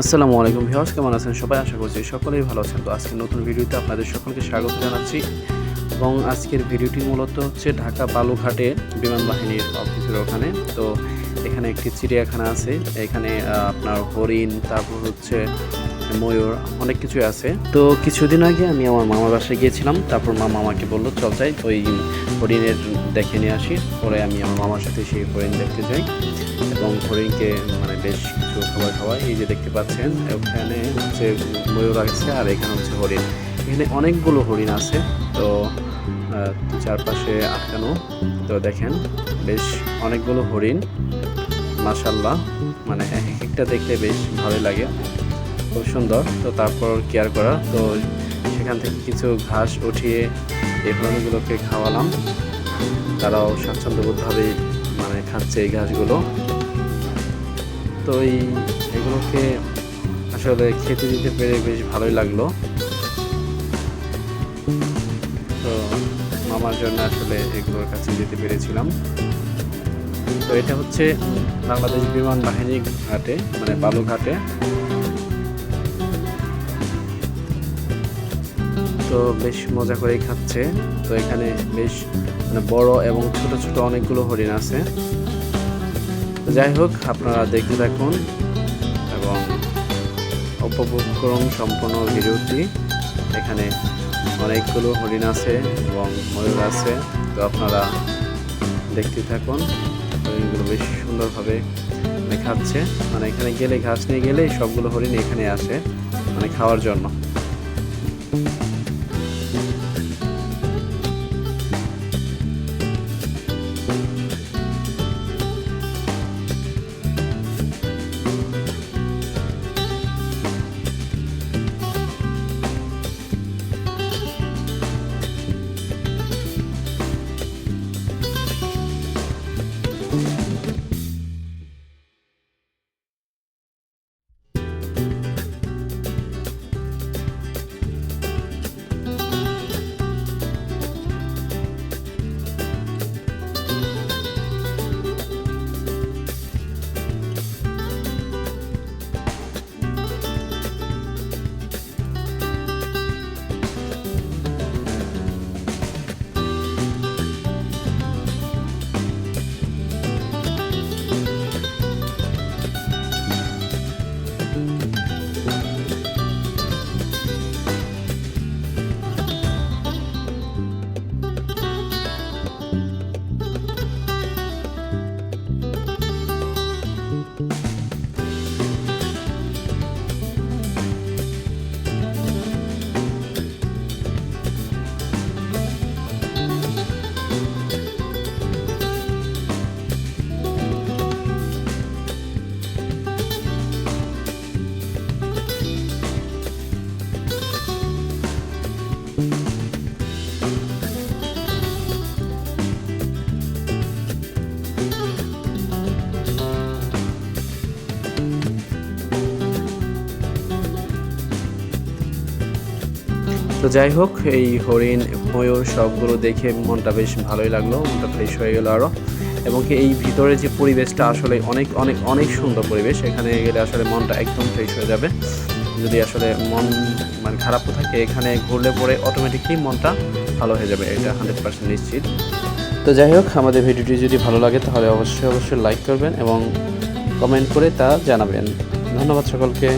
আসসালামু আলাইকুম ভিউয়ার্স, কেমন আছেন সবাই? আশা করছি সকলেই ভালো আছেন। তো আজকে নতুন ভিডিওতে আপনাদের সকলকে স্বাগত জানাচ্ছি এবং আজকের ভিডিওটি মূলত হচ্ছে ঢাকা বালুঘাটে বিমান বাহিনীর অফিসের ওখানে। তো এখানে একটি চিড়িয়াখানা আছে, এখানে আপনার হরিণ, তারপর হচ্ছে ময়ূর, অনেক কিছুই আছে। তো কিছুদিন আগে আমি আমার মামার বাসায় গিয়েছিলাম, তারপর মামা আমাকে বলল, চল যাই, ওই হরিণের দেখে নিয়ে আসি। পরে আমি আমার মামার সাথে সেই হরিণ দেখতে যাই। এবং হরিণকে মানে বেশ কিছু খাবার খাওয়াই এই যে দেখতে পাচ্ছেন ওখানে হচ্ছে ময়ূর আছে আর এখানে হচ্ছে হরিণ। এখানে অনেকগুলো হরিণ আছে, তো চারপাশে আটকানো। তো দেখেন, বেশ অনেকগুলো হরিণ। মাশাল্লাহ মানে এক একটা দেখতে বেশ ভালোই লাগে। খুব সুন্দর। তো তারপর কেয়ার করা। তো সেখান থেকে কিছু ঘাস উঠিয়ে এই হরিণগুলোকে খাওয়ালাম। তারাও স্বাচ্ছন্দ্যবোধভাবে মানে খাচ্ছে এই ঘাসগুলো। তো এই এগুলোকে আসলে খেতে দিতে পেরে বেশ ভালোই লাগল। তো মামার জন্য আসলে এগুলোর কাছে যেতে পেরেছিলাম। তো এটা হচ্ছে বাংলাদেশ বিমান বাহিনী ঘাটে মানে বালুঘাটে তো বেশ মজা করেই খাচ্ছে। তো এখানে বেশ মানে বড় এবং ছোট ছোট অনেকগুলো হরিণ আছে। যাই হোক, আপনারা দেখতে থাকুন এবং উপভোগ সম্পূর্ণ ভিডিওটি। এখানে অনেকগুলো হরিণ আছে এবং ময়ূর আছে। তো আপনারা দেখতে থাকুন, হরিণগুলো বেশ সুন্দরভাবে খাচ্ছে মানে এখানে গেলে, ঘাস নিয়ে গেলে সবগুলো হরিণ এখানে আসে মানে খাওয়ার জন্য। তো যাই হোক, এই হরিণ, ময়ূর সবগুলো দেখে মনটা বেশ ভালোই লাগল, মনটা ফ্রেশ হয়ে গেলো আরও এবং কি এই ভিতরে যে পরিবেশটা আসলে অনেক অনেক অনেক সুন্দর পরিবেশ, এখানে গেলে আসলে মনটা একদম ফ্রেশ হয়ে যাবে। যদি আসলে মন মানে খারাপও থাকে, এখানে ঘুরলে পরে অটোমেটিকলি মনটা ভালো হয়ে যাবে, এটা হান্ড্রেড পার্সেন্ট নিশ্চিত। তো যাই হোক, আমাদের ভিডিওটি যদি ভালো লাগে, তাহলে অবশ্যই অবশ্যই লাইক করবেন এবং কমেন্ট করে তা জানাবেন। ধন্যবাদ সকলকে।